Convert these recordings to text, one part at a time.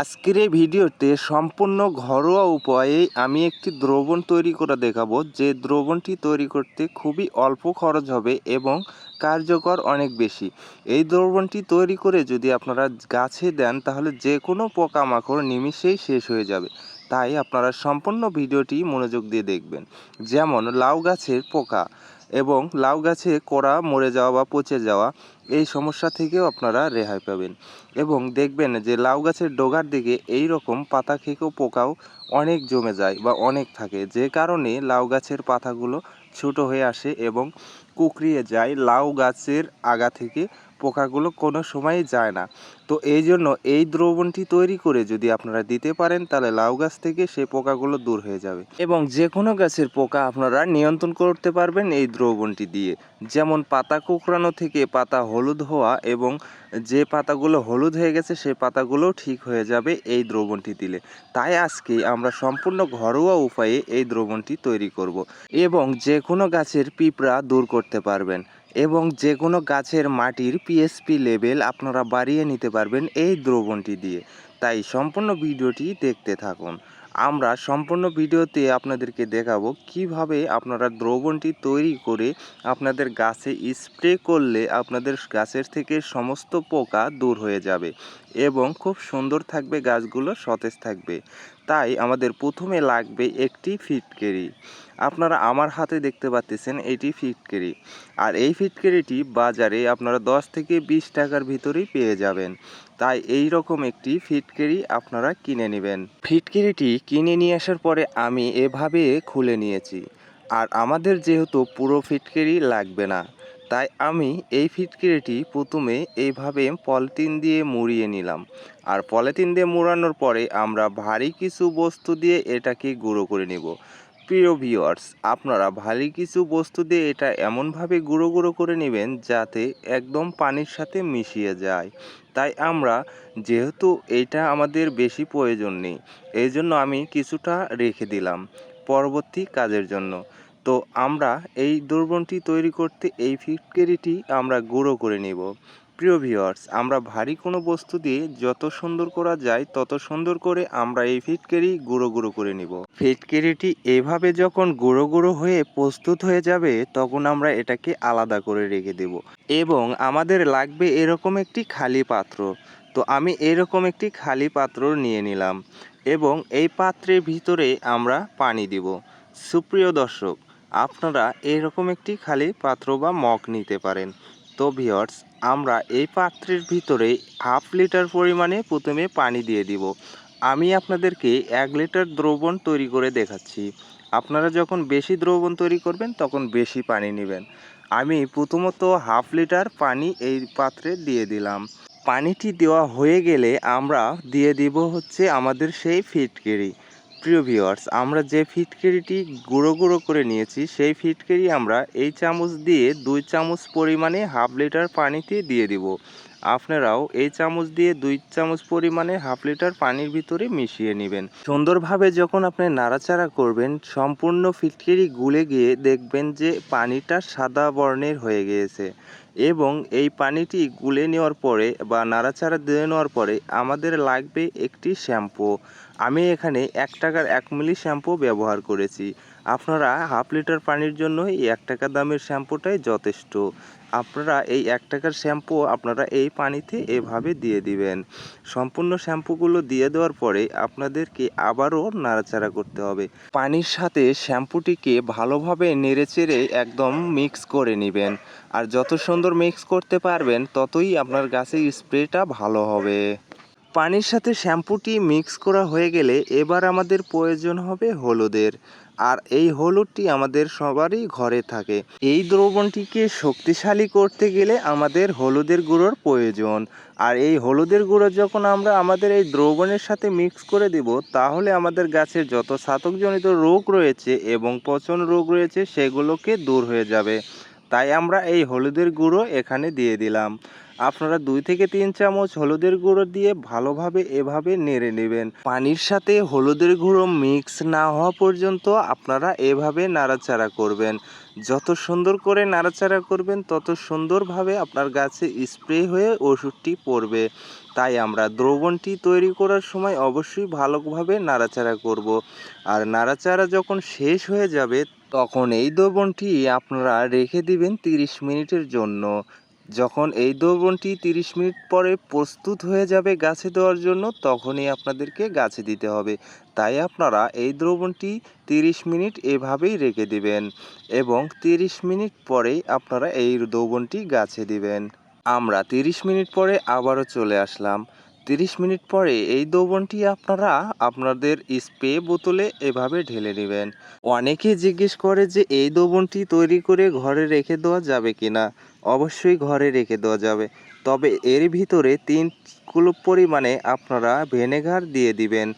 আজকের এই ভিডিওতে সম্পূর্ণ ঘরোয়া উপায়ে আমি একটি দ্রবণ তৈরি করে দেখাবো। যে দ্রবণটি তৈরি করতে খুবই অল্প খরচ হবে এবং কার্যকর অনেক বেশি। এই দ্রবণটি তৈরি করে যদি আপনারা গাছে দেন, তাহলে যে কোনো পোকামাকড় নিমিষেই শেষ হয়ে যাবে। তাই আপনারা সম্পূর্ণ ভিডিওটি মনোযোগ দিয়ে দেখবেন। যেমন লাউ গাছের পোকা। এবং লাউ গাছে কোড়া মরে যাওয়া বা পচে যাওয়া এই সমস্যা থেকেও আপনারা রেহাই পাবেন। এবং দেখবেন যে লাউ গাছের ডোগার দিকে এই রকম পাতা খেকেও পোকাও অনেক জমে যায় বা অনেক থাকে। যে কারণে লাউ গাছের পাতাগুলো ছোটো হয়ে আসে এবং কুকরিয়ে যায়। লাউ গাছের আগা থেকে পোকাগুলো কোনো সময়ই যায় না। তো এই জন্য এই দ্রবণটি তৈরি করে যদি আপনারা দিতে পারেন, তাহলে লাউ গাছ থেকে সেই পোকাগুলো দূর হয়ে যাবে। এবং যে কোনো গাছের পোকা আপনারা নিয়ন্ত্রণ করতে পারবেন এই দ্রবণটি দিয়ে। যেমন পাতা কুকড়ানো থেকে পাতা হলুদ হওয়া এবং যে পাতাগুলো হলুদ হয়ে গেছে সেই পাতাগুলোও ঠিক হয়ে যাবে এই দ্রবণটি দিলে। তাই আজকে আমরা সম্পূর্ণ ঘরোয়া উপায়ে এই দ্রবণটি তৈরি করব এবং যে কোনো গাছের পিঁপড়া দূর করতে পারবেন। এবং যে কোনো গাছের মাটির পিএসপি লেভেল আপনারা বাড়িয়ে নিতে পারবেন এই দ্রবণটি দিয়ে। তাই সম্পূর্ণ ভিডিওটি দেখতে থাকুন। আমরা সম্পূর্ণ ভিডিওতে আপনাদেরকে দেখাবো কীভাবে আপনারা দ্রবণটি তৈরি করে আপনাদের গাছে স্প্রে করলে আপনাদের গাছের থেকে সমস্ত পোকা দূর হয়ে যাবে এবং খুব সুন্দর থাকবে, গাছগুলো সতেজ থাকবে। তাই আমাদের প্রথমে লাগবে একটি ফিটকেরি আপনারা আমার হাতে দেখতে পাচ্ছেন এটি ফিটকেরি আর এই ফিটকেরিটি বাজারে আপনারা দশ থেকে বিশ টাকার ভিতরেই পেয়ে যাবেন। তাই এই রকম একটি ফিটকেরি আপনারা কিনে নেবেন। ফিটকেরিটি কিনে নিয়ে আসার পরে আমি এভাবে খুলে নিয়েছি। আর আমাদের যেহেতু পুরো ফিটকেরি লাগবে না তাই আমি এই ফিটকিরিটি প্রথমে এইভাবে পলিথিন দিয়ে মুড়িয়ে নিলাম। আর পলিথিন দিয়ে মুড়ানোর পরে আমরা ভারী কিছু বস্তু দিয়ে এটাকে গুঁড়ো করে নেব। প্রিয় ভিওয়ার্স আপনারা ভারী কিছু বস্তু দিয়ে এটা এমনভাবে গুঁড়ো গুঁড়ো করে নেবেন যাতে একদম পানির সাথে মিশিয়ে যায়। তাই আমরা, যেহেতু এটা আমাদের বেশি প্রয়োজন নেই এই জন্য আমি কিছুটা রেখে দিলাম পরবর্তী কাজের জন্য। তো আমরা এই দ্রবণটি তৈরি করতে এই ফিটকেরিটি আমরা গুঁড়ো করে নেব। প্রিয় ভিউয়ার্স, আমরা ভারী কোনো বস্তু দিয়ে যত সুন্দর করা যায়, তত সুন্দর করে আমরা এই ফিটকেরি গুঁড়ো গুঁড়ো করে নিব। ফিটকেরিটি এভাবে যখন গুঁড়ো গুঁড়ো হয়ে প্রস্তুত হয়ে যাবে, তখন আমরা এটাকে আলাদা করে রেখে দেব। এবং আমাদের লাগবে এরকম একটি খালি পাত্র। তো আমি এরকম একটি খালি পাত্র নিয়ে নিলাম এবং এই পাত্রের ভিতরে আমরা পানি দিব। সুপ্রিয় দর্শক আপনারা এরকম একটি খালি পাত্র বা মগ নিতে পারেন। তো ভিওর্স আমরা এই পাত্রের ভিতরে হাফ লিটার পরিমাণে প্রথমে পানি দিয়ে দিব। আমি আপনাদেরকে এক লিটার দ্রবণ তৈরি করে দেখাচ্ছি। আপনারা যখন বেশি দ্রবণ তৈরি করবেন, তখন বেশি পানি নেবেন। আমি প্রথমত হাফ লিটার পানি এই পাত্রে দিয়ে দিলাম। পানিটি দেওয়া হয়ে গেলে আমরা দিয়ে দিব হচ্ছে আমাদের সেই ফিটকেরি। প্রিয় ভিউয়ার্স আমরা যে ফিটকেরিটি গুঁড়ো গুঁড়ো করে নিয়েছি, সেই ফিটকেরি আমরা এই চামচ দিয়ে দুই চামচ পরিমাণে হাফ লিটার পানিতে দিয়ে দিব। আপনারাও এই চামচ দিয়ে দুই চামচ পরিমাণে হাফ লিটার পানির ভিতরে মিশিয়ে নেবেন। সুন্দরভাবে যখন আপনি নাড়াচাড়া করবেন, সম্পূর্ণ ফিটকেরি গুলে গিয়ে দেখবেন যে পানিটা সাদা বর্ণের হয়ে গিয়েছে এবং এই পানিটি গুলে নেওয়ার পরে বা নাড়াচাড়া দিয়ে নেওয়ার পরে আমাদের লাগবে একটি শ্যাম্পু। আমি এখানে এক টাকার এক মিলি শ্যাম্পু ব্যবহার করেছি। আপনারা হাফ লিটার পানির জন্য এই এক টাকা দামের শ্যাম্পুটাই যথেষ্ট। আপনারা এই এক টাকার শ্যাম্পু আপনারা এই পানিতে এভাবে দিয়ে দিবেন। সম্পূর্ণ শ্যাম্পুগুলো দিয়ে দেওয়ার পরে আপনাদেরকে আবারও নাড়াচাড়া করতে হবে। পানির সাথে শ্যাম্পুটিকে ভালোভাবে নেড়েচেড়ে একদম মিক্স করে নেবেন। আর যত সুন্দর মিক্স করতে পারবেন, ততই আপনার গাছের স্প্রেটা ভালো হবে। পানির সাথে শ্যাম্পুটি মিক্স করা হয়ে গেলে এবার আমাদের প্রয়োজন হবে হলুদের। আর এই হলুদটি আমাদের সবারই ঘরে থাকে। এই দ্রবণটিকে শক্তিশালী করতে গেলে আমাদের হলুদের গুঁড়োর প্রয়োজন। আর এই হলুদের গুঁড়ো যখন আমরা আমাদের এই দ্রবণের সাথে মিক্স করে দিব, তাহলে আমাদের গাছের যত ছাতকজনিত রোগ রয়েছে এবং পচন রোগ রয়েছে, সেগুলোকে দূর হয়ে যাবে। তাই আমরা এই হলুদের গুঁড়ো এখানে দিয়ে দিলাম। আপনারা দুই থেকে তিন চামচ হলুদের গুঁড়ো দিয়ে ভালোভাবে এভাবে নেড়ে নেবেন। পানির সাথে হলুদের গুঁড়ো মিক্স না হওয়া পর্যন্ত আপনারা এভাবে নাড়াচাড়া করবেন। যত সুন্দর করে নাড়াচাড়া করবেন, তত সুন্দরভাবে আপনার গাছে স্প্রে হয়ে ওষুধটি পড়বে। তাই আমরা দ্রবণটি তৈরি করার সময় অবশ্যই ভালোভাবে নাড়াচাড়া করব। আর নাড়াচাড়া যখন শেষ হয়ে যাবে তখন এই দ্রবণটি আপনারা রেখে দিবেন তিরিশ মিনিটের জন্য। যখন এই দ্রবণটি তিরিশ মিনিট পরে প্রস্তুত হয়ে যাবে গাছে দেওয়ার জন্য, তখনই আপনাদেরকে গাছে দিতে হবে। তাই আপনারা এই দ্রবণটি তিরিশ মিনিট এভাবেই রেখে দিবেন এবং তিরিশ মিনিট পরেই আপনারা এই দ্রবণটি গাছে দিবেন। আমরা তিরিশ মিনিট পরে আবারও চলে আসলাম। তিরিশ মিনিট পরে এই দ্রবণটি আপনারা আপনাদের স্প্রে বোতলে এভাবে ঢেলে নেবেন। অনেকে জিজ্ঞেস করে যে এই দ্রবণটি তৈরি করে ঘরে রেখে দেওয়া যাবে কি না অবশ্যই ঘরে রেখে দেওয়া যাবে। তবে এর ভিতরে তিন কিলো পরিমাণে আপনারা ভেনেগার দিয়ে দিবেন।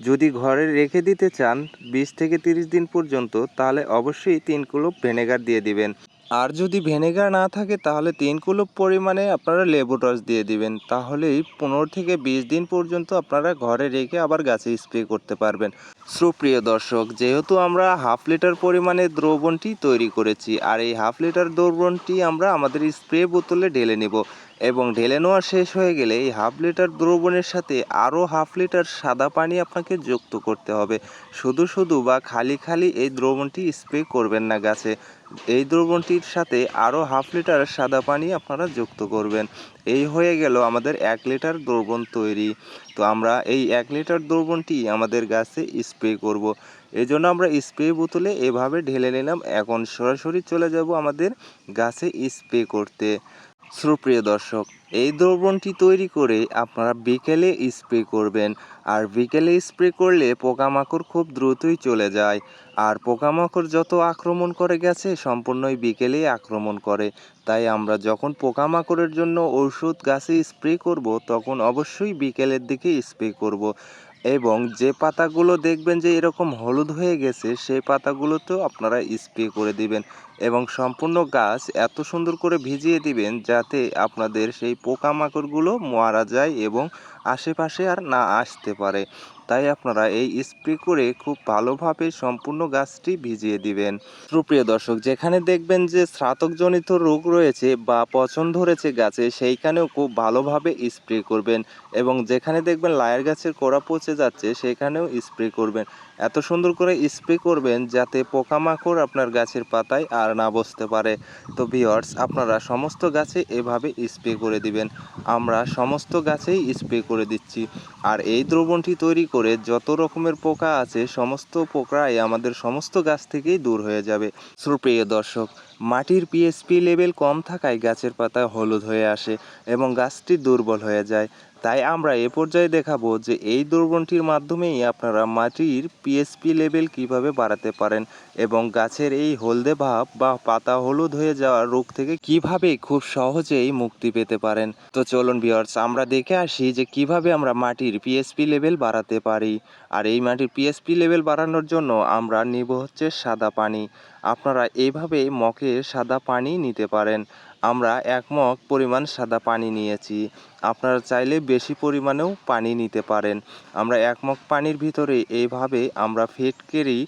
যদি ঘরে রেখে দিতে চান, বিশ থেকে তিরিশ দিন পর্যন্ত, তাহলে অবশ্যই তিন কিলো ভিনেগার দিয়ে দিবেন। আর যদি ভিনেগার না থাকে, তাহলে তিন কিলো পরিমাণে আপনারা লেবু রস দিয়ে দিবেন। তাহলেই পনেরো থেকে বিশ দিন পর্যন্ত আপনারা ঘরে রেখে আবার গাছে স্প্রে করতে পারবেন। সুপ্রিয় দর্শক, যেহেতু আমরা হাফ লিটার পরিমাণে দ্রবণটি তৈরি করেছি, আর এই হাফ লিটার দ্রবণটি আমরা আমাদের স্প্রে বোতলে ঢেলে নেব। এবং ঢেলে নেওয়া শেষ হয়ে গেলে এই হাফ লিটার দ্রবণের সাথে আরও হাফ লিটার সাদা পানি আপনাকে যুক্ত করতে হবে। শুধু শুধু বা খালি খালি এই দ্রবণটি স্প্রে করবেন না গাছে। এই দ্রবণটির সাথে আরও হাফ লিটার সাদা পানি আপনারা যুক্ত করবেন। এই হয়ে গেল আমাদের এক লিটার দ্রবণ তৈরি। তো আমরা এই এক লিটার দ্রবণটি আমাদের গাছে স্প্রে করব। এই জন্য আমরা স্প্রে বোতলে এভাবে ঢেলে নিলাম। এখন সরাসরি চলে যাব আমাদের গাছে স্প্রে করতে। সুপ্রিয় দর্শক, এই দ্রবণটি তৈরি করে আপনারা বিকেলে স্প্রে করবেন। আর বিকেলে স্প্রে করলে পোকামাকড় খুব দ্রুতই চলে যায়। আর পোকামাকড় যত আক্রমণ করে গেছে, সম্পূর্ণই বিকেলেই আক্রমণ করে। তাই আমরা যখন পোকামাকড়ের জন্য ঔষধ গাছে স্প্রে করব, তখন অবশ্যই বিকেলের দিকে স্প্রে করব। এবং যে পাতাগুলো দেখবেন যে এরকম হলুদ হয়ে গেছে, সেই পাতাগুলোতেও আপনারা স্প্রে করে দিবেন এবং সম্পূর্ণ গাছ এত সুন্দর করে ভিজিয়ে দিবেন যাতে আপনাদের সেই পোকামাকড়গুলো মারা যায় এবং আশেপাশে আর না আসতে পারে। তাই আপনারা এই স্প্রে করে খুব ভালোভাবে সম্পূর্ণ গাছটি ভিজিয়ে দিবেন। সুপ্রিয় দর্শক, যেখানে দেখবেন যে স্নাতকজনিত রোগ রয়েছে বা পচন ধরেছে গাছে, সেইখানেও খুব ভালোভাবে স্প্রে করবেন এবং যেখানে দেখবেন লায়ের গাছের কোড়া পচে যাচ্ছে, সেখানেও স্প্রে করবেন। এত সুন্দর করে স্প্রে করবেন যাতে পোকামাকড় আপনার গাছের পাতায় আর না বসতে পারে। তো ভিওয়ার্স আপনারা সমস্ত গাছে এভাবে স্প্রে করে দিবেন। আমরা সমস্ত গাছেই স্প্রে করে দিচ্ছি। আর এই দ্রবণটি তৈরি করে যত রকমের পোকা আছে, সমস্ত পোকাই আমাদের সমস্ত গাছ থেকেই দূর হয়ে যাবে। সুপ্রিয় দর্শক মাটির পিএসপি লেভেল কম থাকায় গাছের পাতা হলুদ হয়ে আসে এবং গাছটি দুর্বল হয়ে যায়। তাই আমরা এ পর্যায়ে দেখাবো যে এই দ্রবণটির মাধ্যমেই আপনারা মাটির পিএসপি লেভেল কীভাবে বাড়াতে পারেন এবং গাছের এই হলদে ভাব বা পাতা হলুদ হয়ে যাওয়া রোগ থেকে কীভাবে খুব সহজেই মুক্তি পেতে পারেন। তো চলুন ভিওর্স আমরা দেখে আসি যে কীভাবে আমরা মাটির পিএসপি লেভেল বাড়াতে পারি। আর এই মাটির পিএসপি লেভেল বাড়ানোর জন্য আমরা নিব হচ্ছে সাদা পানি। আপনারা এইভাবে মগের সাদা পানি নিতে পারেন। আমরা এক মগ পরিমাণ সাদা পানি নিয়েছি। আপনারা চাইলে বেশি পরিমাণেও পানি নিতে পারেন। আমরা এক মগ পানির ভিতরে এইভাবে আমরা ফিটকেরি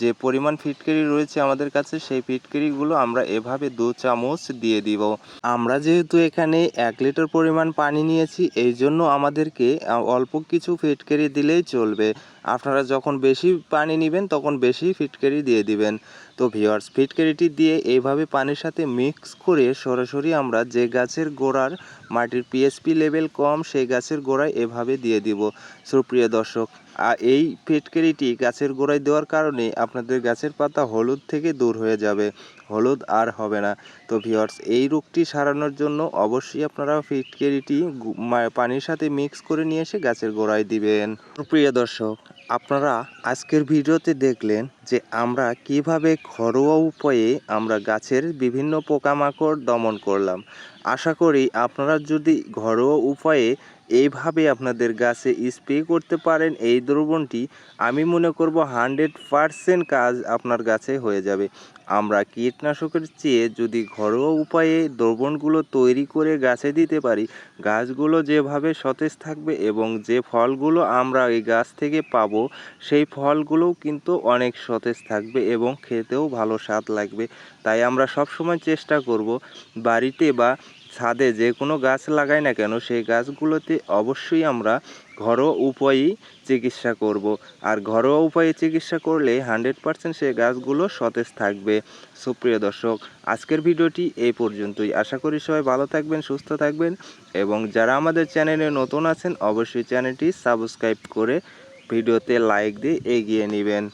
যে পরিমাণ ফিটকেরি রয়েছে আমাদের কাছে, সেই ফিটকেরিগুলো আমরা এভাবে দু চামচ দিয়ে দিব। আমরা যেহেতু এখানে এক লিটার পরিমাণ পানি নিয়েছি, এই জন্য আমাদেরকে অল্প কিছু ফিটকেরি দিলেই চলবে। আপনারা যখন বেশি পানি নেবেন, তখন বেশি ফিটকেরি দিয়ে দিবেন। তো ভিওয়ার্স ফিটকেরিটি দিয়ে এইভাবে পানির সাথে মিক্স করে সরাসরি আমরা যে গাছের গোড়ার মাটির পিএসপি লেভেল কম, সেই গাছের গোড়ায় এভাবে দিয়ে দিব। সুপ্রিয় দর্শক আর এই ফিটকেরিটি গাছের গোড়ায় দেওয়ার কারণে আপনাদের গাছের পাতা হলুদ থেকে দূর হয়ে যাবে। হলুদ আর হবে না। তো ভিওর্স এই রোগটি সারানোর জন্য অবশ্যই আপনারা ফিটকেরিটি পানির সাথে মিক্স করে নিয়ে এসে গাছের গোড়ায় দিবেন। প্রিয় দর্শক আপনারা আজকের ভিডিওতে দেখলেন যে আমরা কীভাবে ঘরোয়া উপায়ে আমরা গাছের বিভিন্ন পোকামাকড় দমন করলাম। আশা করি আপনারা যদি ঘরোয়া উপায়ে এইভাবে আপনাদের গাছে স্প্রে করতে পারেন, এই দ্রবণটি আমি মনে করব হান্ড্রেড পারসেন্ট কাজ আপনার গাছে হয়ে যাবে। আমরা কীটনাশকের চেয়ে যদি ঘরোয়া উপায়ে দ্রবণগুলো তৈরি করে গাছে দিতে পারি, গাছগুলো যেভাবে সতেজ থাকবে এবং যে ফলগুলো আমরা এই গাছ থেকে পাবো, সেই ফলগুলোও কিন্তু অনেক সতেজ থাকবে এবং খেতেও ভালো স্বাদ লাগবে। তাই আমরা সব সময় চেষ্টা করব বাড়িতে বা ছাদে যে কোনো গাছ লাগাই না কেন, সেই গাছগুলোতে অবশ্যই আমরা ঘরোয়া উপায়েই চিকিৎসা করব। আর ঘরোয়া উপায়ে চিকিৎসা করলে হান্ড্রেড পার্সেন্ট সেই গাছগুলো সতেজ থাকবে। সুপ্রিয় দর্শক, আজকের ভিডিওটি এই পর্যন্তই। আশা করি সবাই ভালো থাকবেন, সুস্থ থাকবেন এবং যারা আমাদের চ্যানেলে নতুন আছেন, অবশ্যই চ্যানেলটি সাবস্ক্রাইব করে ভিডিওতে লাইক দিয়ে এগিয়ে নেবেন।